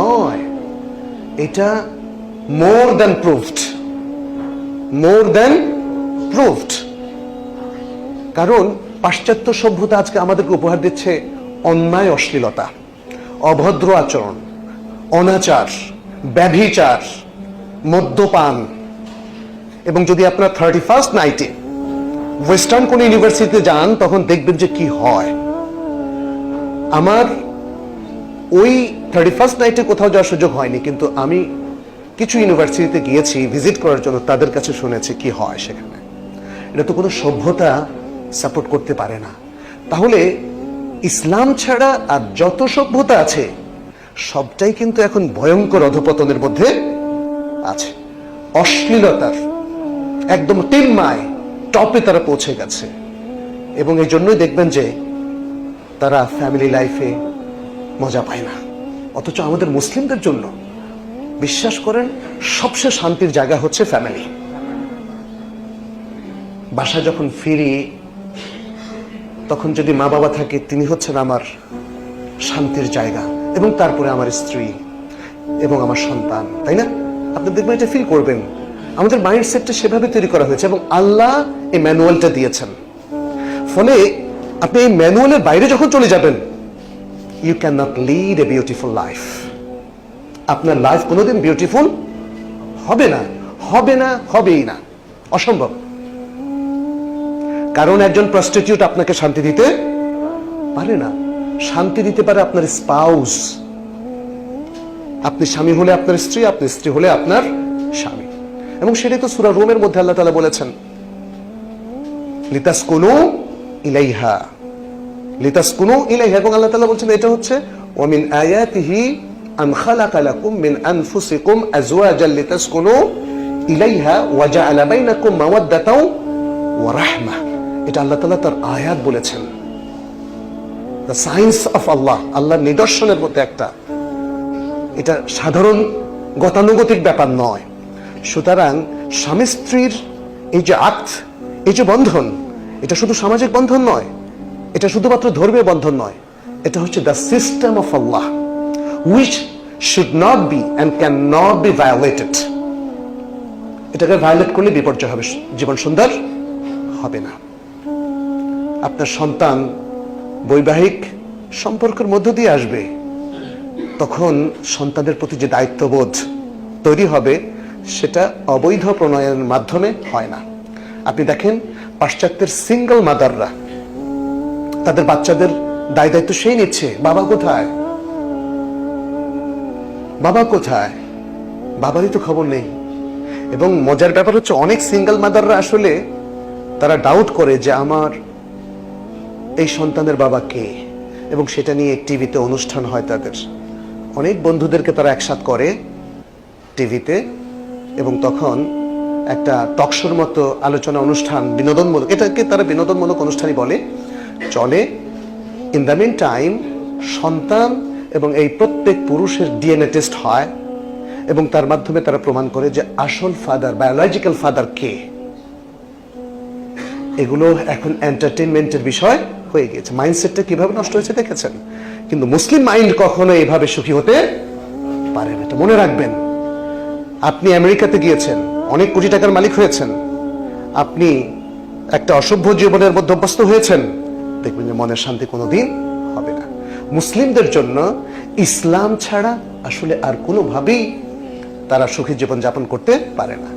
নয়। এটা more than proved more than proved কারণ পাশ্চাত্য সভ্যতা আজকে আমাদেরকে উপহার দিচ্ছে অন্যায়, অশ্লীলতা, অভদ্র আচরণ, অনাচার, ব্যভিচার, মদ্যপান। এবং যদি আপনার থার্টি ফার্স্ট নাইটে ওয়েস্টার্ন কোন ইউনিভার্সিটিতে যান, তখন দেখবেন যে কি হয়। আমার ওই থার্টি ফার্স্ট নাইটে কোথাও যাওয়ার সুযোগ হয়নি, কিন্তু আমি কিছু ইউনিভার্সিটিতে গিয়েছি ভিজিট করার জন্য তাদের কাছে শুনেছি কি হয় সেখানে। এটা তো কোনো সভ্যতা সাপোর্ট করতে পারে না। তাহলে ইসলাম ছাড়া আর যত সভ্যতা আছে, সবটাই কিন্তু এখন ভয়ঙ্কর অধপতনের মধ্যে আছে। অশ্লীলতার একদম টিম্মায় টপে তারা পৌঁছে গেছে। এবং এই জন্যই দেখবেন যে তারা ফ্যামিলি লাইফে মজা পায় না। অথচ আমাদের মুসলিমদের জন্য, বিশ্বাস করেন, সবচেয়ে শান্তির জায়গা হচ্ছে ফ্যামিলি বাসায় যখন ফিরি, তখন যদি মা বাবা থাকে, তিনি হচ্ছেন আমার শান্তির জায়গা এবং তারপরে আমার স্ত্রী এবং আমার সন্তান, তাই না? আপনি দেখবেন এটা ফিল করবেন। আমাদের মাইন্ডসেটটা সেভাবে তৈরি করা হয়েছে এবং আল্লাহ এই ম্যানুয়ালটা দিয়েছেন। ফলে আপনি এই ম্যানুয়ালের বাইরে যখন চলে যাবেন you can not lead a beautiful life আপনার লাইফ কোনোদিন বিউটিফুল হবে না হবে না, হবেই না। অসম্ভব। কারণ একজন প্রস্টিটিউট আপনাকে শান্তি দিতে পারে না। শান্তি দিতে পারে আপনার স্পাউস আপনি স্বামী হলে আপনার স্ত্রী, আপনি স্ত্রী হলে আপনার স্বামী। এবং সেটাই তো সুরা রোমের মধ্যে আল্লাহ তালা বলেছেন। লিতাস কোনো ইলাইহা। লিতাস কোনো ইলাইহা, এবং আল্লাহ তালা বলছেন, এটা হচ্ছে ওমিন আয়াতিহি আন খালাকা লাকুম মিন আনফুসিকুম আজওয়াজাল লিতাসকুনু ইলাইহা ওয়া জাআলা বাইনাকুম মাওয়াদ্দাতাও ওয়া রাহমা এটা আল্লাহ তাআলা তার আয়াত বলেছেন। দ্য সায়েন্স অফ আল্লাহ আল্লাহর নিদর্শনের মধ্যে একটা। এটা সাধারণ গতানুগতিক ব্যাপার নয়। সুতরাং স্বামী স্ত্রীর এই যে আক্ত এই যে বন্ধন, এটা শুধু সামাজিক বন্ধন নয় এটা শুধুমাত্র ধর্মীয় বন্ধন নয়, এটা হচ্ছে the system of Allah which should not be and can not be violated এটাকে ভায়োলেট করলে বিপর্যয় হবে, জীবন সুন্দর হবে না। আপনার সন্তান বৈবাহিক সম্পর্কের মধ্য দিয়ে আসবে, তখন সন্তানের প্রতি যে দায়িত্ববোধ তৈরি হবে, সেটা অবৈধ প্রণয়নের মাধ্যমে হয় না। আপনি দেখেন, পাশ্চাত্যের সিঙ্গল মাদাররা তাদের বাচ্চাদের দায় দায়িত্ব সেই নিচ্ছে। বাবা কোথায়? বাবা কোথায়? বাবারই তো খবর নেই। এবং মজার ব্যাপার হচ্ছে অনেক সিঙ্গেল মাদাররা আসলে তারা ডাউট করে যে আমার এই সন্তানের বাবা কে? এবং সেটা নিয়ে টিভিতে অনুষ্ঠান হয় তাদের। অনেক বন্ধুদেরকে তারা একসাথ করে টিভিতে এবং তখন একটা টকশোর মতো আলোচনা অনুষ্ঠান, বিনোদনমূলক, এটাকে তারা বিনোদনমূলক অনুষ্ঠানই বলে। চলে। ইন দ্য মিন টাইম সন্তান এবং এই প্রত্যেক পুরুষের ডিএনএ টেস্ট হয় এবং তার মাধ্যমে তারা প্রমাণ করে যে আসল ফাদার বায়োলজিক্যাল ফাদার কে। এগুলো এখন এন্টারটেনমেন্টের বিষয় হয়ে গেছে মাইন্ডসেটটা কীভাবে নষ্ট হয়েছে দেখেছেন? কিন্তু মুসলিম মাইন্ড কখনো এইভাবে সুখী হতে পারে না। মনে রাখবেন। আপনি আমেরিকাতে গিয়েছেন, অনেক কোটি টাকার মালিক হয়েছেন। আপনি একটা অসভ্য জীবনের মধ্যে অভ্যস্ত হয়েছেন। দেখবেন যে মনের শান্তি কোনো দিন হবে না। মুসলিমদের জন্য ইসলাম ছাড়া আসলে আর কোনোভাবেই তারা সুখী জীবন যাপন করতে পারে না।